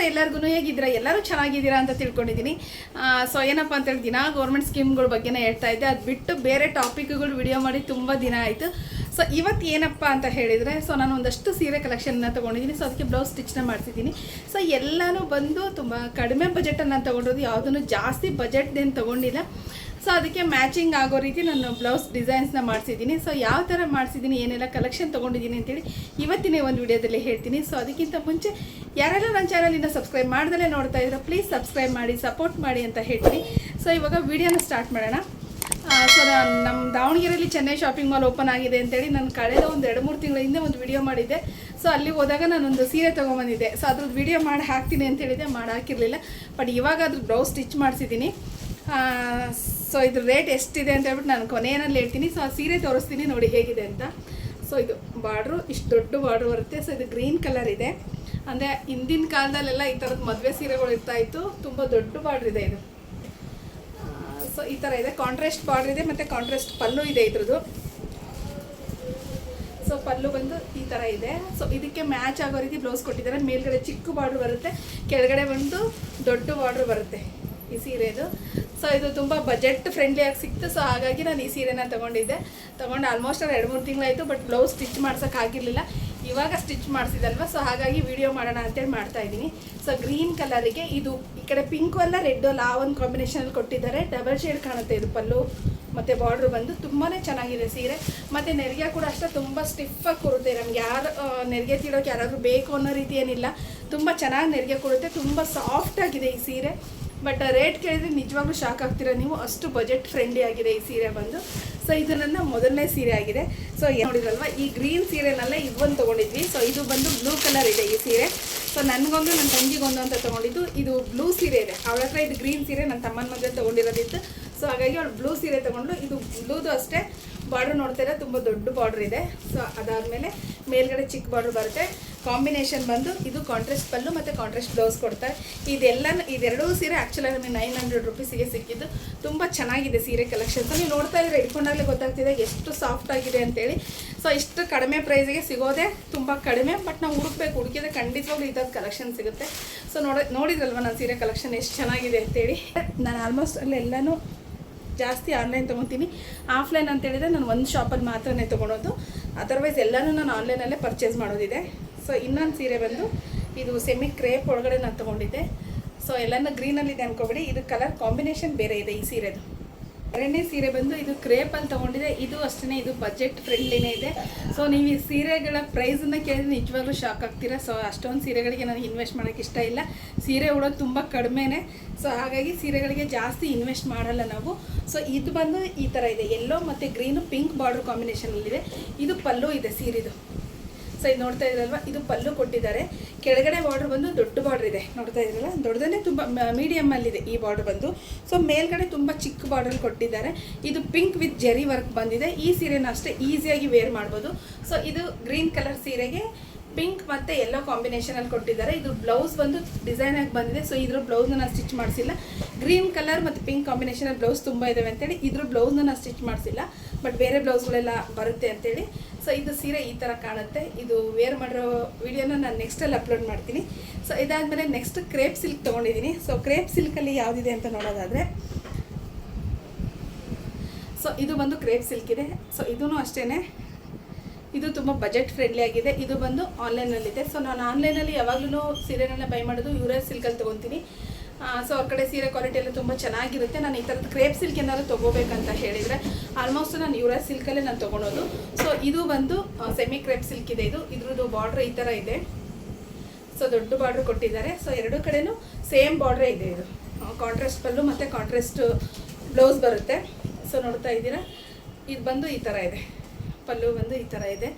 ನಮಸ್ತೆ ಎಲ್ಲರಿಗೂ ಹೇಗಿದ್ದೀರಾ? ಎಲ್ಲರೂ ಚೆನ್ನಾಗಿದ್ದೀರಾ ಅಂತ ತಿಳ್ಕೊಂಡಿದ್ದೀನಿ. ಸೊ ಏನಪ್ಪ ಅಂತೇಳಿ ದಿನ ಗೌರ್ಮೆಂಟ್ ಸ್ಕೀಮ್ಗಳ ಬಗ್ಗೆನೇ ಹೇಳ್ತಾ ಇದ್ದೆ. ಅದು ಬಿಟ್ಟು ಬೇರೆ ಟಾಪಿಕ್ಗಳು ವಿಡಿಯೋ ಮಾಡಿ ತುಂಬ ದಿನ ಆಯಿತು. ಸೊ ಇವತ್ತು ಏನಪ್ಪ ಅಂತ ಹೇಳಿದರೆ ಸೊ ನಾನು ಒಂದಷ್ಟು ಸೀರೆ ಕಲೆಕ್ಷನ್ನ ತೊಗೊಂಡಿದ್ದೀನಿ. ಸೊ ಅದಕ್ಕೆ ಬ್ಲೌಸ್ ಸ್ಟಿಚ್ನ ಮಾಡ್ತಿದ್ದೀನಿ. ಸೊ ಎಲ್ಲನೂ ಬಂದು ತುಂಬ ಕಡಿಮೆ ಬಜೆಟನ್ನು ತೊಗೊಂಡಿರೋದು ಯಾವುದನ್ನು ಜಾಸ್ತಿ ಬಜೆಟ್ದೇನು ತೊಗೊಂಡಿಲ್ಲ. ಸೊ ಅದಕ್ಕೆ ಮ್ಯಾಚಿಂಗ್ ಆಗೋ ರೀತಿ ನಾನು ಬ್ಲೌಸ್ ಡಿಸೈನ್ಸ್ನ ಮಾಡಿಸಿದ್ದೀನಿ. ಸೊ ಯಾವ ಥರ ಮಾಡಿಸಿದ್ದೀನಿ, ಏನೆಲ್ಲ ಕಲೆಕ್ಷನ್ ತೊಗೊಂಡಿದ್ದೀನಿ ಅಂತೇಳಿ ಇವತ್ತಿನೇ ಒಂದು ವಿಡಿಯೋದಲ್ಲಿ ಹೇಳ್ತೀನಿ. ಸೊ ಅದಕ್ಕಿಂತ ಮುಂಚೆ ಯಾರೆಲ್ಲ ನನ್ನ ಚಾನಲ್ ಇನ್ನೂ ಸಬ್ಸ್ಕ್ರೈಬ್ ಮಾಡ್ದಲೇ ನೋಡ್ತಾ ಇದ್ರೆ ಪ್ಲೀಸ್ ಸಬ್ಸ್ಕ್ರೈಬ್ ಮಾಡಿ ಸಪೋರ್ಟ್ ಮಾಡಿ ಅಂತ ಹೇಳ್ತೀನಿ. ಸೊ ಇವಾಗ ವಿಡಿಯೋನ ಸ್ಟಾರ್ಟ್ ಮಾಡೋಣ. ಸೊ ನಮ್ಮ ದಾವಣಗೆರೆಯಲ್ಲಿ ಚೆನ್ನೈ ಶಾಪಿಂಗ್ ಮಾಲ್ ಓಪನ್ ಆಗಿದೆ ಅಂತೇಳಿ ನಾನು ಕಳೆದ ಒಂದು ಎರಡು, ಮೂರು ತಿಂಗಳ ಹಿಂದೆ ಒಂದು ವಿಡಿಯೋ ಮಾಡಿದ್ದೆ. ಸೊ ಅಲ್ಲಿ ಹೋದಾಗ ನಾನೊಂದು ಸೀರೆ ತೊಗೊಂಬಂದಿದ್ದೆ. ಸೊ ಅದ್ರದ್ದು ವಿಡಿಯೋ ಮಾಡಿ ಹಾಕ್ತೀನಿ ಅಂತ ಹೇಳಿದೆ ಮಾಡಿ ಹಾಕಿರಲಿಲ್ಲ. ಬಟ್ ಇವಾಗ ಅದ್ರ ಬ್ಲೌಸ್ ಸ್ಟಿಚ್ ಮಾಡಿಸಿದ್ದೀನಿ. ಸೊ ಇದ್ರ ರೇಟ್ ಎಷ್ಟಿದೆ ಅಂತ ಹೇಳ್ಬಿಟ್ಟು ನಾನು ಕೊನೆಯಲ್ಲಿ ಹೇಳ್ತೀನಿ. ಸೊ ಆ ಸೀರೆ ತೋರಿಸ್ತೀನಿ ನೋಡಿ ಹೇಗಿದೆ ಅಂತ. ಸೊ ಇದು ಬಾರ್ಡ್ರು ಇಷ್ಟು ದೊಡ್ಡ ಬಾರ್ಡ್ರು ಬರುತ್ತೆ. ಸೊ ಇದು ಗ್ರೀನ್ ಕಲರ್ ಇದೆ. ಅಂದರೆ ಹಿಂದಿನ ಕಾಲದಲ್ಲೆಲ್ಲ ಈ ಥರದ ಮದುವೆ ಸೀರೆಗಳು ಇರ್ತಾ ಇತ್ತು. ತುಂಬ ದೊಡ್ಡ ಬಾರ್ಡ್ರ್ ಇದೆ ಇದು. ಸೊ ಈ ಥರ ಇದೆ. ಕಾಂಟ್ರಾಸ್ಟ್ ಬಾರ್ಡ್ರ್ ಇದೆ ಮತ್ತು ಕಾಂಟ್ರಾಸ್ಟ್ ಪಲ್ಲು ಇದೆ ಇದ್ರದ್ದು. ಸೊ ಪಲ್ಲು ಬಂದು ಈ ಥರ ಇದೆ. ಸೊ ಇದಕ್ಕೆ ಮ್ಯಾಚ್ ಆಗೋ ರೀತಿ ಬ್ಲೌಸ್ ಕೊಟ್ಟಿದ್ದಾರೆ. ಮೇಲ್ಗಡೆ ಚಿಕ್ಕ ಬಾರ್ಡ್ರ್ ಬರುತ್ತೆ. ಕೆಳಗಡೆ ಬಂದು ದೊಡ್ಡ ಬಾರ್ಡ್ರ್ ಬರುತ್ತೆ ಈ ಸೀರೆದು ಸೊ ಇದು ತುಂಬ ಬಜೆಟ್ ಫ್ರೆಂಡ್ಲಿ ಆಗಿ ಸಿಕ್ತು. ಸೊ ಹಾಗಾಗಿ ನಾನು ಈ ಸೀರೆನ ತೊಗೊಂಡಿದ್ದೆ. ತೊಗೊಂಡು ಆಲ್ಮೋಸ್ಟ್ ಎರಡು ಮೂರು ತಿಂಗಳಾಯಿತು ಬಟ್ ಬ್ಲೌಸ್ ಸ್ಟಿಚ್ ಮಾಡ್ಸೋಕ್ಕಾಗಿರಲಿಲ್ಲ ಇವಾಗ ಸ್ಟಿಚ್ ಮಾಡಿಸಿದಲ್ವ? ಸೊ ಹಾಗಾಗಿ ವಿಡಿಯೋ ಮಾಡೋಣ ಅಂತೇಳಿ ಮಾಡ್ತಾ ಇದ್ದೀನಿ. ಸೊ ಗ್ರೀನ್ ಕಲರಿಗೆ ಇದು ಈ ಕಡೆ ಪಿಂಕು ಅಲ್ಲ ರೆಡ್ ಅಲ್ಲ, ಆ ಒಂದು ಕಾಂಬಿನೇಷನಲ್ಲಿ ಕೊಟ್ಟಿದ್ದಾರೆ. ಡಬಲ್ ಶೇಡ್ ಕಾಣುತ್ತೆ ಇದು ಪಲ್ಲು ಮತ್ತು ಬಾರ್ಡ್ರ್ ಬಂದು. ತುಂಬಾ ಚೆನ್ನಾಗಿದೆ ಸೀರೆ. ಮತ್ತು ನೆರಿಗೆ ಕೂಡ ಅಷ್ಟೇ, ತುಂಬ ಸ್ಟಿಫಾಗಿ ಕೊಡುತ್ತೆ ನಮ್ಗೆ ಯಾರು ನೆರಿಗೆ ತೀಡೋಕೆ ಯಾರಾದರೂ ಬೇಕು ಅನ್ನೋ ರೀತಿ ಏನಿಲ್ಲ. ತುಂಬ ಚೆನ್ನಾಗಿ ನೆರಿಗೆ ಕೊಡುತ್ತೆ ತುಂಬ ಸಾಫ್ಟಾಗಿದೆ ಈ ಸೀರೆ. ಬಟ್ ರೇಟ್ ಕೇಳಿದ್ರೆ ನಿಜವಾಗ್ಲೂ ಶಾಕ್ ಆಗ್ತೀರಾ? ನೀವು ಅಷ್ಟು ಬಜೆಟ್ ಫ್ರೆಂಡ್ಲಿ ಆಗಿದೆ ಈ ಸೀರೆ ಬಂದು. ಸೊ ಇದು ನನ್ನ ಮೊದಲನೇ ಸೀರೆ ಆಗಿದೆ. ಸೊ ನೋಡಿದ್ರಲ್ವ? ಈ ಗ್ರೀನ್ ಸೀರೆನಲ್ಲೇ ಇದೊಂದು ತೊಗೊಂಡಿದ್ವಿ. ಸೊ ಇದು ಬಂದು ಬ್ಲೂ ಕಲರ್ ಇದೆ ಈ ಸೀರೆ. ಸೊ ನನಗೊಂದು ನನ್ನ ತಂಗಿಗೊಂದು ಅಂತ ತೊಗೊಂಡಿದ್ದು. ಇದು ಬ್ಲೂ ಸೀರೆ ಇದೆ. ಅವಳ ಹತ್ರ ಇದು ಗ್ರೀನ್ ಸೀರೆ ನನ್ನ ತಮ್ಮನ ಮದುವೆ ತೊಗೊಂಡಿರೋದಿತ್ತು. ಸೊ ಹಾಗಾಗಿ ಅವಳು ಬ್ಲೂ ಸೀರೆ ತೊಗೊಂಡು ಇದು ಬ್ಲೂದು ಅಷ್ಟೇ. ಬಾರ್ಡ್ರ್ ನೋಡ್ತಾ ತುಂಬ ದೊಡ್ಡ ಬಾರ್ಡ್ರ್ ಇದೆ. ಸೊ ಅದಾದಮೇಲೆ ಮೇಲ್ಗಡೆ ಚಿಕ್ಕ ಬಾರ್ಡ್ರ್ ಬರುತ್ತೆ. ಕಾಂಬಿನೇಷನ್ ಬಂದು ಇದು ಕಾಂಟ್ರಾಸ್ಟ್ ಪಲ್ಲು ಮತ್ತು ಕಾಂಟ್ರಾಸ್ಟ್ ಬ್ಲೌಸ್ ಕೊಡ್ತಾರೆ. ಇದೆಲ್ಲ ಇದೆರಡೂ ಸೀರೆ ಆ್ಯಕ್ಚುಲಿ ನಮಗೆ ನೈನ್ ಹಂಡ್ರೆಡ್ ರುಪೀಸಿಗೆ ಸಿಕ್ಕಿದ್ದು. ತುಂಬ ಚೆನ್ನಾಗಿದೆ ಸೀರೆ ಕಲೆಕ್ಷನ್ಸ್ ನೀವು ನೋಡ್ತಾ ಇದ್ರೆ ಇಟ್ಕೊಂಡಾಗಲೇ ಗೊತ್ತಾಗ್ತಿದೆ ಎಷ್ಟು ಸಾಫ್ಟ್ ಆಗಿದೆ ಅಂತೇಳಿ. ಸೊ ಇಷ್ಟು ಕಡಿಮೆ ಪ್ರೈಸಿಗೆ ಸಿಗೋದೇ ತುಂಬ ಕಡಿಮೆ ಬಟ್ ನಾವು ಹುಡುಕ್ಬೇಕು. ಹುಡುಕಿದ್ರೆ ಖಂಡಿತವಾಗ್ಲೂ ಈ ಕಲೆಕ್ಷನ್ ಸಿಗುತ್ತೆ. ಸೊ ನೋಡ ನೋಡಿದ್ರಲ್ವ ನಾನು ಸೀರೆ ಕಲೆಕ್ಷನ್ ಎಷ್ಟು ಚೆನ್ನಾಗಿದೆ ಅಂತೇಳಿ. ನಾನು ಆಲ್ಮೋಸ್ಟ್ ಅಲ್ಲೆಲ್ಲನೂ ಜಾಸ್ತಿ ಆನ್ಲೈನ್ ತೊಗೊತೀನಿ. ಆಫ್ಲೈನ್ ಅಂತೇಳಿದರೆ ನಾನು ಒಂದು ಶಾಪಲ್ಲಿ ಮಾತ್ರನೇ ತೊಗೊಳೋದು. ಅದರ್ವೈಸ್ ಎಲ್ಲನೂ ನಾನು ಆನ್ಲೈನಲ್ಲೇ ಪರ್ಚೇಸ್ ಮಾಡೋದಿದೆ. ಸೊ ಇನ್ನೊಂದು ಸೀರೆ ಬಂದು ಇದು ಸೆಮಿ ಕ್ರೇಪ್ ಒಳಗಡೆ ನಾನು ತೊಗೊಂಡಿದ್ದೆ. ಸೊ ಎಲ್ಲನೂ ಗ್ರೀನಲ್ಲಿದೆ ಅನ್ಕೋಬೇಡಿ. ಇದು ಕಲರ್ ಕಾಂಬಿನೇಷನ್ ಬೇರೆ ಇದೆ ಈ ಸೀರೆದು. ಎರಡನೇ ಸೀರೆ ಬಂದು ಇದು ಕ್ರೇಪಲ್ಲಿ ತೊಗೊಂಡಿದೆ ಇದು ಅಷ್ಟೇ ಇದು ಬಜೆಟ್ ಫ್ರೆಂಡ್ಲಿನೇ ಇದೆ. ಸೊ ನೀವು ಈ ಸೀರೆಗಳ ಪ್ರೈಸನ್ನು ಕೇಳಿದ್ರೆ ನಿಜವಾಗ್ಲೂ ಶಾಕ್ ಆಗ್ತೀರಾ. ಸೊ ಅಷ್ಟೊಂದು ಸೀರೆಗಳಿಗೆ ನನಗೆ ಇನ್ವೆಸ್ಟ್ ಮಾಡೋಕ್ಕೆ ಇಷ್ಟ ಇಲ್ಲ. ಸೀರೆ ಉಡೋದು ತುಂಬ ಕಡಿಮೆನೇ. ಸೊ ಹಾಗಾಗಿ ಸೀರೆಗಳಿಗೆ ಜಾಸ್ತಿ ಇನ್ವೆಸ್ಟ್ ಮಾಡಲ್ಲ ನಾವು. ಸೊ ಇದು ಬಂದು ಈ ಥರ ಇದೆ. ಎಲ್ಲೋ ಮತ್ತು ಗ್ರೀನು ಪಿಂಕ್ ಬಾರ್ಡ್ರ್ ಕಾಂಬಿನೇಷನಲ್ಲಿದೆ ಇದು ಪಲ್ಲು ಇದೆ ಸೀರೆದು. ಸೊ ನೋಡ್ತಾ ಇದ್ರಲ್ವ? ಇದು ಪಲ್ಲು ಕೊಟ್ಟಿದ್ದಾರೆ. ಕೆಳಗಡೆ ಬಾರ್ಡರ್ ಬಂದು ದೊಡ್ಡ ಬಾರ್ಡರ್ ಇದೆ. ನೋಡ್ತಾ ಇದ್ರಲ್ಲ ದೊಡ್ಡದೇ ತುಂಬ ಇದೆ ಈ ಬಾರ್ಡರ್ ಬಂದು. ಸೊ ಮೇಲ್ಗಡೆ ತುಂಬ ಚಿಕ್ಕ ಬಾರ್ಡರ್ ಕೊಟ್ಟಿದ್ದಾರೆ. ಇದು ಪಿಂಕ್ ವಿತ್ ಜೆರಿ ವರ್ಕ್ ಬಂದಿದೆ. ಈ ಸೀರೆನ ಅಷ್ಟೇ ಈಸಿಯಾಗಿ ವೇರ್ ಮಾಡ್ಬೋದು. ಸೊ ಇದು ಗ್ರೀನ್ ಕಲರ್ ಸೀರೆಗೆ ಪಿಂಕ್ ಮತ್ತು ಎಲ್ಲೋ ಕಾಂಬಿನೇಷನಲ್ಲಿ ಕೊಟ್ಟಿದ್ದಾರೆ. ಇದು ಬ್ಲೌಸ್ ಬಂದು ಡಿಸೈನ್ ಆಗಿ ಬಂದಿದೆ. ಸೊ ಇದ್ರ ಬ್ಲೌಸ್ನ ನಾನು ಸ್ಟಿಚ್ ಮಾಡಿಸಿಲ್ಲ. ಗ್ರೀನ್ ಕಲರ್ ಮತ್ತು ಪಿಂಕ್ ಕಾಂಬಿನೇಷನಲ್ಲಿ ಬ್ಲೌಸ್ ತುಂಬ ಇದಾವೆ ಅಂತೇಳಿ ಇದ್ರ ಬ್ಲೌಸ್ನ ನಾನು ಸ್ಟಿಚ್ ಮಾಡಿಸಿಲ್ಲ. ಬಟ್ ಬೇರೆ ಬ್ಲೌಸ್ಗಳೆಲ್ಲ ಬರುತ್ತೆ ಅಂತೇಳಿ ಸೊ ಇದು ಸೀರೆ ಈ ಥರ ಕಾಣುತ್ತೆ. ಇದು ವೇರ್ ಮಾಡಿರೋ ವಿಡಿಯೋನ ನಾನು ನೆಕ್ಸ್ಟಲ್ಲಿ ಅಪ್ಲೋಡ್ ಮಾಡ್ತೀನಿ. ಸೊ ಇದಾದಮೇಲೆ ನೆಕ್ಸ್ಟ್ ಕ್ರೇಪ್ ಸಿಲ್ಕ್ ತೊಗೊಂಡಿದ್ದೀನಿ. ಸೊ ಕ್ರೇಪ್ ಸಿಲ್ಕಲ್ಲಿ ಯಾವುದಿದೆ ಅಂತ ನೋಡೋದಾದರೆ ಸೊ ಇದು ಬಂದು ಕ್ರೇಪ್ ಸಿಲ್ಕ್ ಇದೆ. ಸೊ ಇದೂ ಅಷ್ಟೇ ಇದು ತುಂಬ ಬಜೆಟ್ ಫ್ರೆಂಡ್ಲಿ ಆಗಿದೆ. ಇದು ಬಂದು ಆನ್ಲೈನಲ್ಲಿದೆ ಸೊ ನಾನು ಆನ್ಲೈನಲ್ಲಿ ಯಾವಾಗಲೂ ಸೀರೆಗಳನ್ನ ಬೈ ಮಾಡೋದು ಯೂರೇ ಸಿಲ್ಕಲ್ಲಿ ತೊಗೊತೀನಿ. ಸೊ ಅವ್ರ ಕಡೆ ಸೀರೆ ಕ್ವಾಲಿಟಿ ಎಲ್ಲ ತುಂಬ ಚೆನ್ನಾಗಿರುತ್ತೆ. ನಾನು ಈ ಥರದ ಕ್ರೇಪ್ ಸಿಲ್ಕ್ ಏನಾದ್ರು ತೊಗೋಬೇಕಂತ ಹೇಳಿದರೆ ಆಲ್ಮೋಸ್ಟ್ ನಾನು ಯುವರ ಸಿಲ್ಕಲ್ಲೇ ನಾನು ತೊಗೊಳೋದು ಸೊ ಇದು ಬಂದು ಸೆಮಿ ಕ್ರೇಪ್ ಸಿಲ್ಕ್ ಇದೆ ಇದು. ಇದ್ರದ್ದು ಬಾರ್ಡ್ರ್ ಈ ಥರ ಇದೆ. ಸೊ ದೊಡ್ಡ ಬಾರ್ಡ್ರ್ ಕೊಟ್ಟಿದ್ದಾರೆ. ಸೊ ಎರಡೂ ಕಡೆಯೂ ಸೇಮ್ ಬಾರ್ಡ್ರೇ ಇದೆ ಇದು. ಕಾಂಟ್ರಾಸ್ಟ್ ಪಲ್ಲು ಮತ್ತು ಕಾಂಟ್ರಾಸ್ಟ್ ಬ್ಲೌಸ್ ಬರುತ್ತೆ. ಸೊ ನೋಡ್ತಾ ಇದ್ದೀರಾ? ಇದು ಬಂದು ಈ ಥರ ಇದೆ. ಪಲ್ಲು ಬಂದು ಈ ಥರ ಇದೆ.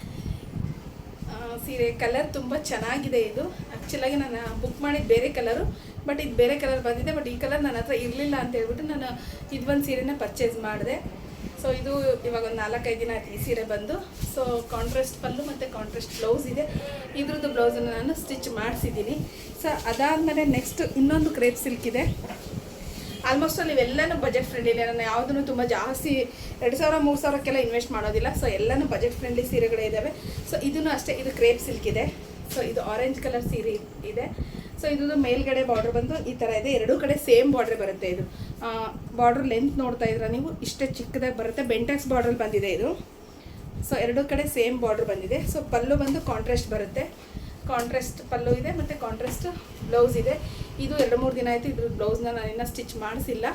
ಸೀರೆ ಕಲರ್ ತುಂಬ ಚೆನ್ನಾಗಿದೆ ಇದು. ಆ್ಯಕ್ಚುಲಾಗಿ ನಾನು ಬುಕ್ ಮಾಡಿದ ಬೇರೆ ಕಲರು ಬಟ್ ಇದು ಬೇರೆ ಕಲರ್ ಬಂದಿದೆ ಬಟ್ ಈ ಕಲರ್ ನನ್ನ ಹತ್ರ ಇರಲಿಲ್ಲ ಅಂತ ಹೇಳ್ಬಿಟ್ಟು ನಾನು ಇದು ಒಂದು ಸೀರೆನ ಪರ್ಚೇಸ್ ಮಾಡಿದೆ. ಸೊ ಇದು ಇವಾಗ ಒಂದು ನಾಲ್ಕೈದು ದಿನ ಆಯ್ತು ಈ ಸೀರೆ ಬಂದು. ಸೊ ಕಾಂಟ್ರಾಸ್ಟ್ ಪಲ್ಲು ಮತ್ತು ಕಾಂಟ್ರಾಸ್ಟ್ ಬ್ಲೌಸ್ ಇದೆ. ಇದ್ರದ್ದು ಬ್ಲೌಸನ್ನು ನಾನು ಸ್ಟಿಚ್ ಮಾಡಿಸಿದ್ದೀನಿ. ಸೊ ಅದಾದಮೇಲೆ ನೆಕ್ಸ್ಟ್ ಇನ್ನೊಂದು ಕ್ರೇಪ್ ಸಿಲ್ಕ್ ಇದೆ. ಆಲ್ಮೋಸ್ಟ್ ಅಲ್ಲಿ ಇವೆಲ್ಲನೂ ಬಜೆಟ್ ಫ್ರೆಂಡ್ಲಿ ನಾನು ಯಾವುದನ್ನು ತುಂಬ ಜಾಸ್ತಿ ಎರಡು ಸಾವಿರ, ಮೂರು ಸಾವಿರಕ್ಕೆಲ್ಲ ಇನ್ವೆಸ್ಟ್ ಮಾಡೋದಿಲ್ಲ. ಸೊ ಎಲ್ಲನೂ ಬಜೆಟ್ ಫ್ರೆಂಡ್ಲಿ ಸೀರೆಗಳೇ ಇದ್ದಾವೆ ಸೊ ಇದನ್ನು ಅಷ್ಟೇ, ಇದು ಕ್ರೇಪ್ ಸಿಲ್ಕ್ ಇದೆ. ಸೊ ಇದು ಆರೆಂಜ್ ಕಲರ್ ಸೀರೆ ಇದೆ. ಸೊ ಇದು ಮೇಲ್ಗಡೆ ಬಾರ್ಡರ್ ಬಂದು ಈ ಥರ ಇದೆ. ಎರಡೂ ಕಡೆ ಸೇಮ್ ಬಾರ್ಡ್ರ್ ಬರುತ್ತೆ ಇದು. ಬಾರ್ಡರ್ ಲೆಂತ್ ನೋಡ್ತಾ ಇದ್ರೆ ನೀವು? ಇಷ್ಟೇ ಚಿಕ್ಕದಾಗಿ ಬರುತ್ತೆ. ಬೆಂಟೆಕ್ಸ್ ಬಾರ್ಡ್ರಲ್ಲಿ ಬಂದಿದೆ ಇದು. ಸೊ ಎರಡೂ ಕಡೆ ಸೇಮ್ ಬಾರ್ಡ್ರ್ ಬಂದಿದೆ. ಸೊ ಪಲ್ಲು ಬಂದು ಕಾಂಟ್ರಾಸ್ಟ್ ಬರುತ್ತೆ. ಕಾಂಟ್ರಾಸ್ಟ್ ಪಲ್ಲು ಇದೆ ಮತ್ತು ಕಾಂಟ್ರಾಸ್ಟ್ ಬ್ಲೌಸ್ ಇದೆ. ಇದು ಎರಡು ಮೂರು ದಿನ ಆಯಿತು ಇದ್ರ ಬ್ಲೌಸ್ನ ನಾನು ಇನ್ನೂ ಸ್ಟಿಚ್ ಮಾಡಿಸಿಲ್ಲ.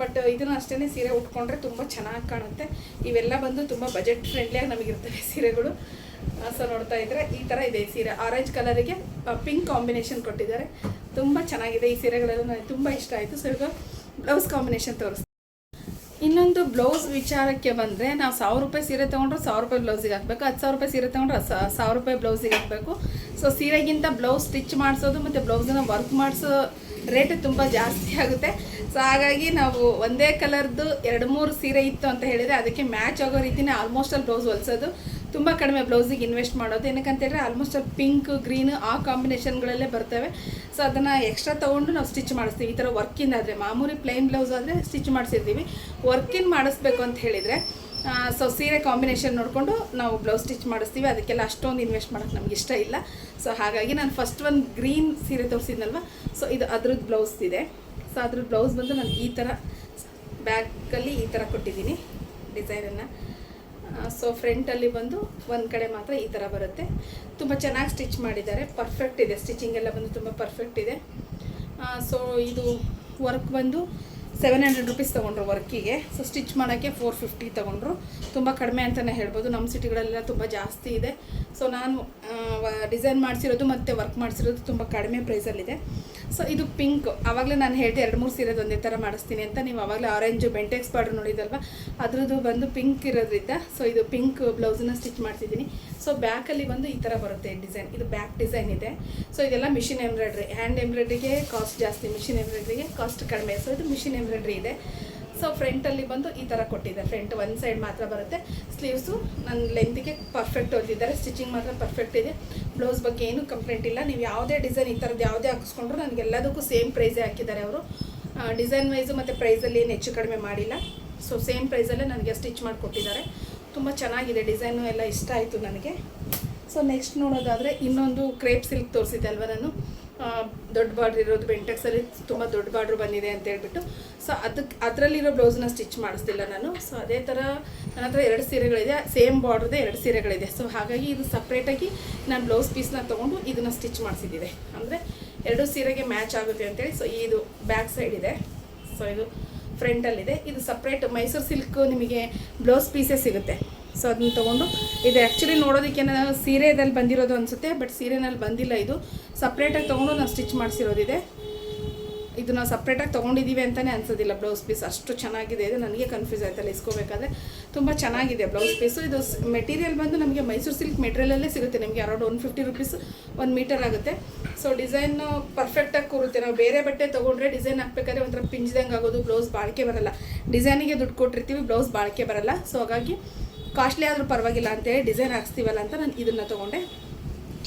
ಬಟ್ ಇದನ್ನು ಅಷ್ಟೇ ಸೀರೆ ಉಟ್ಕೊಂಡ್ರೆ ತುಂಬ ಚೆನ್ನಾಗಿ ಕಾಣುತ್ತೆ. ಇವೆಲ್ಲ ಬಂದು ತುಂಬ ಬಜೆಟ್ ಫ್ರೆಂಡ್ಲಿಯಾಗಿ ನಮಗಿರ್ತವೆ ಸೀರೆಗಳು. ಸೊ ನೋಡ್ತಾ ಇದ್ರೆ ಈ ಥರ ಇದೆ ಈ ಸೀರೆ. ಆರೆಂಜ್ ಕಲರಿಗೆ ಪಿಂಕ್ ಕಾಂಬಿನೇಷನ್ ಕೊಟ್ಟಿದ್ದಾರೆ. ತುಂಬ ಚೆನ್ನಾಗಿದೆ ಈ ಸೀರೆಗಳೆಲ್ಲ ನನಗೆ ತುಂಬ ಇಷ್ಟ ಆಯಿತು. ಸೊ ಈಗ ಬ್ಲೌಸ್ ಕಾಂಬಿನೇಷನ್ ತೋರಿಸ್ತೀನಿ. ಇನ್ನೊಂದು ಬ್ಲೌಸ್ ವಿಚಾರಕ್ಕೆ ಬಂದರೆ, ನಾವು ಸಾವಿರ ರೂಪಾಯಿ ಸೀರೆ ತೊಗೊಂಡ್ರೆ ಸಾವಿರ ರೂಪಾಯಿ ಬ್ಲೌಸಿಗೆ ಹಾಕ್ಬೇಕು. ಹತ್ತು ಸಾವಿರ ರೂಪಾಯಿ ಸೀರೆ ತಗೊಂಡ್ರೆ ಸಾವಿರ ರೂಪಾಯಿ ಬ್ಲೌಸಿಗೆ ಹಾಕಬೇಕು. ಸೊ ಸೀರೆಗಿಂತ ಬ್ಲೌಸ್ ಸ್ಟಿಚ್ ಮಾಡಿಸೋದು ಮತ್ತು ಬ್ಲೌಸನ್ನು ವರ್ಕ್ ಮಾಡಿಸೋ ರೇಟ್ ತುಂಬ ಜಾಸ್ತಿ ಆಗುತ್ತೆ. ಸೊ ಹಾಗಾಗಿ ನಾವು ಒಂದೇ ಕಲರ್ದು ಎರಡು ಮೂರು ಸೀರೆ ಇತ್ತು ಅಂತ ಹೇಳಿದರೆ ಅದಕ್ಕೆ ಮ್ಯಾಚ್ ಆಗೋ ರೀತಿನೇ ಆಲ್ಮೋಸ್ಟ್ ಅಲ್ಲಿ ಬ್ಲೌಸ್ ಹೊಲಿಸೋದು. ತುಂಬ ಕಡಿಮೆ ಬ್ಲೌಸಿಗೆ ಇನ್ವೆಸ್ಟ್ ಮಾಡೋದು. ಏನಕ್ಕಂತೇಳಿದ್ರೆ ಆಲ್ಮೋಸ್ಟ್ ಪಿಂಕ್ ಗ್ರೀನ್ ಆ ಕಾಂಬಿನೇಷನ್ಗಳಲ್ಲೇ ಬರ್ತವೆ. ಸೊ ಅದನ್ನು ಎಕ್ಸ್ಟ್ರಾ ತೊಗೊಂಡು ನಾವು ಸ್ಟಿಚ್ ಮಾಡಿಸ್ತೀವಿ. ಈ ಥರ ವರ್ಕಿಂದ ಆದರೆ, ಮಾಮೂಲಿ ಪ್ಲೈನ್ ಬ್ಲೌಸ್ ಆದರೆ ಸ್ಟಿಚ್ ಮಾಡಿಸಿರ್ತೀವಿ. ವರ್ಕಿಂದ ಮಾಡಿಸ್ಬೇಕು ಅಂತ ಹೇಳಿದರೆ ಸೊ ಸೀರೆ ಕಾಂಬಿನೇಷನ್ ನೋಡಿಕೊಂಡು ನಾವು ಬ್ಲೌಸ್ ಸ್ಟಿಚ್ ಮಾಡಿಸ್ತೀವಿ. ಅದಕ್ಕೆಲ್ಲ ಅಷ್ಟೊಂದು ಇನ್ವೆಸ್ಟ್ ಮಾಡೋಕ್ಕೆ ನಮ್ಗೆ ಇಷ್ಟ ಇಲ್ಲ. ಸೊ ಹಾಗಾಗಿ ನಾನು ಫಸ್ಟ್ ಒಂದು ಗ್ರೀನ್ ಸೀರೆ ತೋರಿಸಿದ್ನಲ್ವ? ಸೊ ಇದು ಅದ್ರದ್ದು ಬ್ಲೌಸ್ ಇದೆ. ಸೊ ಅದ್ರದ್ದು ಬ್ಲೌಸ್ ಬಂದು ನಾನು ಈ ಥರ ಬ್ಯಾಗಲ್ಲಿ ಈ ಥರ ಕೊಟ್ಟಿದ್ದೀನಿ. ಡಿಸೈನನ್ನು ಸೊ ಫ್ರಂಟಲ್ಲಿ ಬಂದು ಒಂದು ಕಡೆ ಮಾತ್ರ ಈ ಥರ ಬರುತ್ತೆ. ತುಂಬ ಚೆನ್ನಾಗಿ ಸ್ಟಿಚ್ ಮಾಡಿದ್ದಾರೆ. ಪರ್ಫೆಕ್ಟ್ ಇದೆ. ಸ್ಟಿಚಿಂಗ್ ಎಲ್ಲ ಬಂದು ತುಂಬ ಪರ್ಫೆಕ್ಟ್ ಇದೆ. ಸೊ ಇದು ವರ್ಕ್ ಬಂದು ಸೆವೆನ್ ಹಂಡ್ರೆಡ್ ರುಪೀಸ್ ತೊಗೊಂಡ್ರು ವರ್ಕಿಗೆ ಸೊ ಸ್ಟಿಚ್ ಮಾಡೋಕ್ಕೆ ಫೋರ್ ಫಿಫ್ಟಿ ತೊಗೊಂಡ್ರು. ತುಂಬ ಕಡಿಮೆ ಅಂತಲೇ ಹೇಳ್ಬೋದು. ನಮ್ಮ ಸಿಟಿಗಳಲ್ಲೆಲ್ಲ ತುಂಬ ಜಾಸ್ತಿ ಇದೆ. ಸೊ ನಾನು ಡಿಸೈನ್ ಮಾಡಿಸಿರೋದು ಮತ್ತು ವರ್ಕ್ ಮಾಡಿಸಿರೋದು ತುಂಬ ಕಡಿಮೆ ಪ್ರೈಸಲ್ಲಿದೆ ಸೊ ಇದು ಪಿಂಕ್ ಆವಾಗಲೇ ನಾನು ಹೇಳಿದೆ ಎರಡು ಮೂರು ಸೀರೆದು ಒಂದೇ ಥರ ಮಾಡಿಸ್ತೀನಿ ಅಂತ. ನೀವು ಆವಾಗಲೇ ಆರೆಂಜು ಬೆಂಟೆಕ್ಸ್ ಬಾರ್ಡರ್ ನೋಡಿದಲ್ವಾ ಅದರದ್ದು ಬಂದು ಪಿಂಕ್ ಇರೋದ್ರಿಂದ ಸೊ ಇದು ಪಿಂಕ್ ಬ್ಲೌಸನ್ನ ಸ್ಟಿಚ್ ಮಾಡ್ತಿದ್ದೀನಿ. ಸೊ ಬ್ಯಾಕಲ್ಲಿ ಬಂದು ಈ ಥರ ಬರುತ್ತೆ ಡಿಸೈನ್ ಇದು ಬ್ಯಾಕ್ ಡಿಸೈನ್ ಇದೆ. ಸೊ ಇದೆಲ್ಲ ಮಿಷಿನ್ ಎಂಬ್ರಾಯ್ಡ್ರಿ ಹ್ಯಾಂಡ್ ಎಂಬ್ರಾಯ್ಡ್ರಿಗೆ ಕಾಸ್ಟ್ ಜಾಸ್ತಿ ಮಿಷಿನ್ ಎಂಬ್ರಾಯ್ಡ್ರಿಗೆ ಕಾಸ್ಟ್ ಕಡಿಮೆ. ಸೊ ಇದು ಮಿಷಿನ್ ಎಂಬ್ರಾಯ್ಡ್ರಿ ಇದೆ. ಸೊ ಫ್ರಂಟಲ್ಲಿ ಬಂದು ಈ ಥರ ಕೊಟ್ಟಿದೆ. ಫ್ರಂಟ್ ಒಂದು ಸೈಡ್ ಮಾತ್ರ ಬರುತ್ತೆ. ಸ್ಲೀವ್ಸು ನನ್ನ ಲೆಂತಿಗೆ ಪರ್ಫೆಕ್ಟ್ ಹೊಲ್ದಿದ್ದಾರೆ. ಸ್ಟಿಚಿಂಗ್ ಮಾತ್ರ ಪರ್ಫೆಕ್ಟ್ ಇದೆ. ಬ್ಲೌಸ್ ಬಗ್ಗೆ ಏನೂ ಕಂಪ್ಲೇಂಟ್ ಇಲ್ಲ. ನೀವು ಯಾವುದೇ ಡಿಸೈನ್ ಈ ಥರದ್ದು ಯಾವುದೇ ಹಾಕಿಸ್ಕೊಂಡ್ರು ನನಗೆ ಎಲ್ಲದಕ್ಕೂ ಸೇಮ್ ಪ್ರೈಸೇ ಹಾಕಿದ್ದಾರೆ ಅವರು. ಡಿಸೈನ್ ವೈಸು ಮತ್ತು ಪ್ರೈಸಲ್ಲಿ ಏನು ಹೆಚ್ಚು ಕಡಿಮೆ ಮಾಡಿಲ್ಲ. ಸೊ ಸೇಮ್ ಪ್ರೈಸಲ್ಲೇ ನನಗೆ ಸ್ಟಿಚ್ ಮಾಡಿಕೊಟ್ಟಿದ್ದಾರೆ. ತುಂಬ ಚೆನ್ನಾಗಿದೆ ಡಿಸೈನು ಎಲ್ಲ ಇಷ್ಟ ಆಯಿತು ನನಗೆ. ಸೊ ನೆಕ್ಸ್ಟ್ ನೋಡೋದಾದರೆ ಇನ್ನೊಂದು ಕ್ರೇಪ್ ಸಿಲ್ಕ್ ತೋರಿಸಿದ್ದೆ ಅಲ್ವಾ ನಾನು? ದೊಡ್ಡ ಬಾರ್ಡ್ರ್ ಇರೋದು ಬೆಂಟೆಕ್ಸಲ್ಲಿ ತುಂಬ ದೊಡ್ಡ ಬಾರ್ಡ್ರ್ ಬಂದಿದೆ ಅಂತ ಹೇಳ್ಬಿಟ್ಟು. ಸೊ ಅದಕ್ಕೆ ಅದರಲ್ಲಿರೋ ಬ್ಲೌಸ್ನ ಸ್ಟಿಚ್ ಮಾಡಿಸ್ತಿಲ್ಲ ನಾನು. ಸೊ ಅದೇ ಥರ ನನ್ನ ಹತ್ರ ಎರಡು ಸೀರೆಗಳಿದೆ. ಸೇಮ್ ಬಾರ್ಡ್ರದೇ ಎರಡು ಸೀರೆಗಳಿದೆ. ಸೊ ಹಾಗಾಗಿ ಇದು ಸಪ್ರೇಟಾಗಿ ನಾನು ಬ್ಲೌಸ್ ಪೀಸ್ನ ತೊಗೊಂಡು ಇದನ್ನು ಸ್ಟಿಚ್ ಮಾಡಿಸಿದ್ದಿದೆ ಅಂದರೆ ಎರಡು ಸೀರೆಗೆ ಮ್ಯಾಚ್ ಆಗುತ್ತೆ ಅಂತೇಳಿ. ಸೊ ಇದು ಬ್ಯಾಕ್ ಸೈಡ್ ಇದೆ. ಸೊ ಇದು ಫ್ರಂಟಲ್ಲಿದೆ ಇದು ಸಪ್ರೇಟ್ ಮೈಸೂರು ಸಿಲ್ಕ್ ನಿಮಗೆ ಬ್ಲೌಸ್ ಪೀಸೇ ಸಿಗುತ್ತೆ. ಸೊ ಅದನ್ನ ತೊಗೊಂಡು, ಇದು ಆ್ಯಕ್ಚುಲಿ ನೋಡೋದಕ್ಕೆ ನಾನು ಸೀರೆದಲ್ಲಿ ಬಂದಿರೋದು ಅನಿಸುತ್ತೆ ಬಟ್ ಸೀರೆನಲ್ಲಿ ಬಂದಿಲ್ಲ ಇದು. ಸಪ್ರೇಟಾಗಿ ತೊಗೊಂಡು ನಾನು ಸ್ಟಿಚ್ ಮಾಡಿಸಿರೋದಿದೆ. ಇದು ನಾವು ಸಪ್ರೇಟಾಗಿ ತೊಗೊಂಡಿದ್ದೀವಿ ಅಂತಲೇ ಅನ್ಸೋದಿಲ್ಲ ಬ್ಲೌಸ್ ಪೀಸ್ ಅಷ್ಟು ಚೆನ್ನಾಗಿದೆ. ಇದು ನನಗೆ ಕನ್ಫ್ಯೂಸ್ ಆಯ್ತಲ್ಲ ಇಸ್ಕೋಬೇಕಾದ್ರೆ. ತುಂಬ ಚೆನ್ನಾಗಿದೆ ಬ್ಲೌಸ್ ಪೀಸು ಇದು ಮೆಟೀರಿಯಲ್ ಬಂದು ನಮಗೆ ಮೈಸೂರು ಸಿಲ್ಕ್ ಮೆಟೀರಿಯಲಲ್ಲೇ ಸಿಗುತ್ತೆ. ನಿಮಗೆ ಅರೌಂಡ್ ಒನ್ ಫಿಫ್ಟಿ ರುಪೀಸ್ ಒಂದು ಮೀಟರ್ ಆಗುತ್ತೆ. ಸೊ ಡಿಸೈನ್ ಪರ್ಫೆಕ್ಟಾಗಿ ಕೂರುತ್ತೆ. ನಾವು ಬೇರೆ ಬಟ್ಟೆ ತೊಗೊಂಡ್ರೆ ಡಿಸೈನ್ ಹಾಕ್ಬೇಕಾದ್ರೆ ಒಂಥರ ಪಿಂಜ್ದಂಗೆ ಆಗೋದು ಬ್ಲೌಸ್ ಬಾಳಿಕೆ ಬರಲ್ಲ. ಡಿಸೈನಿಗೆ ದುಡ್ಡು ಕೊಟ್ಟಿರ್ತೀವಿ ಬ್ಲೌಸ್ ಬಾಳಿಕೆ ಬರಲ್ಲ. ಸೊ ಹಾಗಾಗಿ ಕಾಸ್ಟ್ಲಿ ಆದರೂ ಪರವಾಗಿಲ್ಲ ಅಂತೇಳಿ ಡಿಸೈನ್ ಹಾಕ್ಸ್ತೀವಲ್ಲ ಅಂತ ನಾನು ಇದನ್ನು ತೊಗೊಂಡೆ.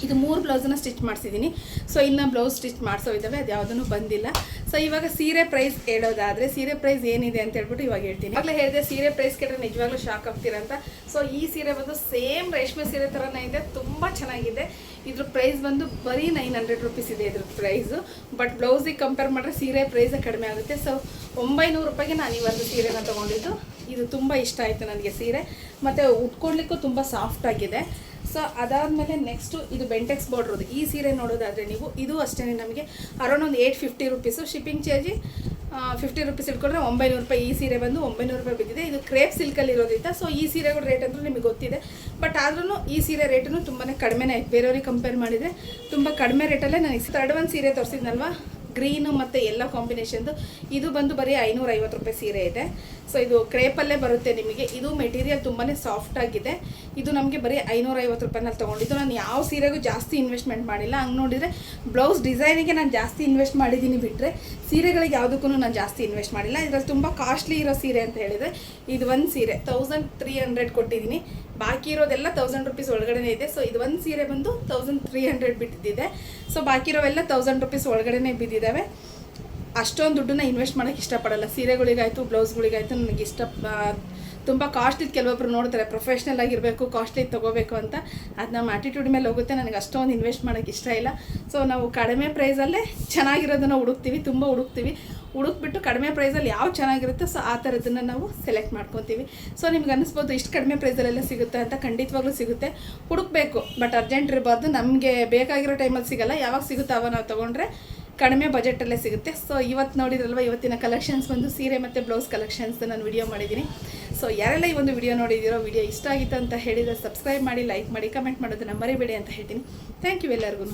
ಇದು ಮೂರು ಬ್ಲೌಸನ್ನ ಸ್ಟಿಚ್ ಮಾಡಿಸಿದ್ದೀನಿ ಸೊ ಇನ್ನು ಬ್ಲೌಸ್ ಸ್ಟಿಚ್ ಮಾಡಿಸೋ ಇದ್ದಾವೆ ಅದು ಯಾವುದೂ ಬಂದಿಲ್ಲ. ಸೊ ಇವಾಗ ಸೀರೆ ಪ್ರೈಸ್ ಹೇಳೋದಾದರೆ, ಸೀರೆ ಪ್ರೈಸ್ ಏನಿದೆ ಅಂತ ಹೇಳ್ಬಿಟ್ಟು ಇವಾಗ ಹೇಳ್ತೀನಿ. ಆಗಲೇ ಹೇಳಿದೆ, ಸೀರೆ ಪ್ರೈಸ್ ಕೇಳಿದ್ರೆ ನಿಜವಾಗ್ಲೂ ಶಾಕ್ ಆಗ್ತೀರಂತ ಸೊ ಈ ಸೀರೆ ಬಂದು ಸೇಮ್ ರೇಷ್ಮೆ ಸೀರೆ ಥರನೇ ಇದೆ, ತುಂಬ ಚೆನ್ನಾಗಿದೆ. ಇದ್ರ ಪ್ರೈಸ್ ಬಂದು ಬರೀ ನೈನ್ ಹಂಡ್ರೆಡ್ ರುಪೀಸ್ ಇದೆ ಇದ್ರ ಪ್ರೈಸು ಬಟ್ ಬ್ಲೌಸಿಗೆ ಕಂಪೇರ್ ಮಾಡಿದ್ರೆ ಸೀರೆ ಪ್ರೈಸೇ ಕಡಿಮೆ ಆಗುತ್ತೆ. ಸೊ ಒಂಬೈನೂರು ರೂಪಾಯಿಗೆ ನಾನು ಈ ಒಂದು ಸೀರೆನ ತೊಗೊಂಡಿದ್ದು. ಇದು ತುಂಬ ಇಷ್ಟ ಆಯಿತು ನನಗೆ ಸೀರೆ. ಮತ್ತು ಉಟ್ಕೊಳ್ಲಿಕ್ಕೂ ತುಂಬ ಸಾಫ್ಟ್ ಆಗಿದೆ. ಸೊ ಅದಾದಮೇಲೆ ನೆಕ್ಸ್ಟು ಇದು ಬೆಂಟೆಕ್ಸ್ ಬಾರ್ಡ್ರದು ಈ ಸೀರೆ ನೋಡೋದಾದರೆ ನೀವು, ಇದು ಅಷ್ಟೇ ನಮಗೆ. ಅರೌಂಡ್ ಒಂದು eight fifty rupees shipping ಚಾರ್ಜಿ fifty rupees ಇಟ್ಕೊಂಡ್ರೆ ಒಂಬೈನೂರು ರೂಪಾಯಿ ಈ ಸೀರೆ ಬಂದು ಒಂಬೈನೂರು ರೂಪಾಯಿ ಬಿದ್ದಿದೆ. ಇದು ಕ್ರೇಪ್ ಸಿಲ್ಕಲ್ಲಿ ಇರೋದ್ರಿಂದ ಸೊ ಈ ಸೀರೆಗಳ ರೇಟ್ ಅಂತೂ ನಿಮಗೆ ಗೊತ್ತಿದೆ. ಬಟ್ ಆದ್ರೂ ಈ ಸೀರೆ ರೇಟನ್ನು ತುಂಬಾ ಕಡಿಮೆನೇ ಬೇರೆಯವ್ರಿಗೆ ಕಂಪೇರ್ ಮಾಡಿದರೆ ತುಂಬ ಕಡಿಮೆ ರೇಟಲ್ಲೇ ನನಗೆ ಥರ್ಡ್ ಒಂದು ಸೀರೆ ತೋರಿಸಿದ್ನಲ್ವಾ? ಗ್ರೀನು ಮತ್ತು ಎಲ್ಲ ಕಾಂಬಿನೇಷನ್ದು. ಇದು ಬಂದು ಬರೀ ಐನೂರ ರೂಪಾಯಿ ಸೀರೆ ಇದೆ. ಸೊ ಇದು ಕ್ರೇಪಲ್ಲೇ ಬರುತ್ತೆ ನಿಮಗೆ. ಇದು ಮೆಟೀರಿಯಲ್ ತುಂಬಾ ಸಾಫ್ಟ್ ಆಗಿದೆ. ಇದು ನಮಗೆ ಬರೀ ಐನೂರ ಐವತ್ತು ರೂಪಾಯಿನಲ್ಲಿ ತೊಗೊಂಡಿದ್ದು. ನಾನು ಯಾವ ಸೀರೆಗೂ ಜಾಸ್ತಿ ಇನ್ವೆಸ್ಟ್ಮೆಂಟ್ ಮಾಡಿಲ್ಲ. ಹಂಗೆ ನೋಡಿದರೆ ಬ್ಲೌಸ್ ಡಿಸೈನಿಗೆ ನಾನು ಜಾಸ್ತಿ ಇನ್ವೆಸ್ಟ್ ಮಾಡಿದ್ದೀನಿ ಬಿಟ್ಟರೆ ಸೀರೆಗಳಿಗೆ ಯಾವುದಕ್ಕೂ ನಾನು ಜಾಸ್ತಿ ಇನ್ವೆಸ್ಟ್ ಮಾಡಿಲ್ಲ. ಇದರಲ್ಲಿ ತುಂಬ ಕಾಸ್ಟ್ಲಿ ಇರೋ ಸೀರೆ ಅಂತ ಹೇಳಿದರೆ ಇದು ಒಂದು ಸೀರೆ. ತೌಸಂಡ್ ತ್ರೀ ಹಂಡ್ರೆಡ್ ಕೊಟ್ಟಿದ್ದೀನಿ. ಬಾಕಿ ಇರೋದೆಲ್ಲ ತೌಸಂಡ್ ರುಪೀಸ್ ಒಳಗಡೆನೇ ಇದೆ. ಸೊ ಇದು ಒಂದು ಸೀರೆ ಬಂದು ತೌಸಂಡ್ ತ್ರೀ ಹಂಡ್ರೆಡ್ ಬಿಟ್ಟಿದ್ದಿದೆ. ಸೊ ಬಾಕಿ ಇರೋವೆಲ್ಲ ತೌಸಂಡ್ ರುಪೀಸ್ ಒಳಗಡೆನೇ ಬಿದ್ದಿದ್ದಾವೆ ಅಷ್ಟೊಂದು ದುಡ್ಡನ್ನ ಇನ್ವೆಸ್ಟ್ ಮಾಡೋಕ್ಕೆ ಇಷ್ಟಪಡಲ್ಲ. ಸೀರೆಗಳಿಗಾಯಿತು ಬ್ಲೌಸ್ಗಳಿಗಾಯಿತು ನನಗೆ ಇಷ್ಟ ತುಂಬ ಕಾಸ್ಟ್ಲಿ ಕೆಲವೊಬ್ರು ನೋಡ್ತಾರೆ. ಪ್ರೊಫೆಷ್ನಲ್ ಆಗಿರಬೇಕು ಕಾಸ್ಟ್ಲಿ ತೊಗೋಬೇಕು ಅಂತ. ಅದು ನಮ್ಮ ಆ್ಯಟಿಟ್ಯೂಡ್ ಮೇಲೆ ಹೋಗುತ್ತೆ. ನನಗೆ ಅಷ್ಟೊಂದು ಇನ್ವೆಸ್ಟ್ ಮಾಡೋಕ್ಕೆ ಇಷ್ಟ ಇಲ್ಲ. ಸೊ ನಾವು ಕಡಿಮೆ ಪ್ರೈಸಲ್ಲೇ ಚೆನ್ನಾಗಿರೋದನ್ನು ಹುಡುಕ್ತೀವಿ. ತುಂಬ ಹುಡುಕ್ತೀವಿ. ಹುಡುಕ್ಬಿಟ್ಟು ಕಡಿಮೆ ಪ್ರೈಸಲ್ಲಿ ಯಾವ ಚೆನ್ನಾಗಿರುತ್ತೆ, ಸೊ ಆ ಥರದನ್ನು ನಾವು ಸೆಲೆಕ್ಟ್ ಮಾಡ್ಕೊತೀವಿ. ಸೊ ನಿಮ್ಗೆ ಅನಿಸ್ಬೋದು ಇಷ್ಟು ಕಡಿಮೆ ಪ್ರೈಸಲ್ಲೆಲ್ಲ ಸಿಗುತ್ತೆ ಅಂತ. ಖಂಡಿತವಾಗ್ಲೂ ಸಿಗುತ್ತೆ. ಹುಡುಕ್ಬೇಕು ಬಟ್ ಅರ್ಜೆಂಟ್ ಇರಬಾರ್ದು. ನಮಗೆ ಬೇಕಾಗಿರೋ ಟೈಮಲ್ಲಿ ಸಿಗಲ್ಲ. ಯಾವಾಗ ಸಿಗುತ್ತೋ ಅವಾಗ ನಾವು ತೊಗೊಂಡ್ರೆ ಕಡಿಮೆ ಬಜೆಟಲ್ಲೇ ಸಿಗುತ್ತೆ. ಸೊ ಇವತ್ತು ನೋಡಿದ್ರಲ್ವ, ಇವತ್ತಿನ ಕಲೆಕ್ಷನ್ಸ್ ಬಂದು ಸೀರೆ ಮತ್ತು ಬ್ಲೌಸ್ ಕಲೆಕ್ಷನ್ಸ್ ನಾನು ವಿಡಿಯೋ ಮಾಡಿದ್ದೀನಿ. ಸೊ ಯಾರೆಲ್ಲ ಈ ಒಂದು ವಿಡಿಯೋ ನೋಡಿದಿರೋ ವಿಡಿಯೋ ಇಷ್ಟ ಆಗಿತ್ತು ಅಂತ ಹೇಳಿದರೆ ಸಬ್ಸ್ಕ್ರೈಬ್ ಮಾಡಿ ಲೈಕ್ ಮಾಡಿ ಕಮೆಂಟ್ ಮಾಡೋದನ್ನ ಮರಿಬೇಡಿ ಅಂತ ಹೇಳ್ತೀನಿ. ಥ್ಯಾಂಕ್ ಯು ಎಲ್ಲರಿಗೂ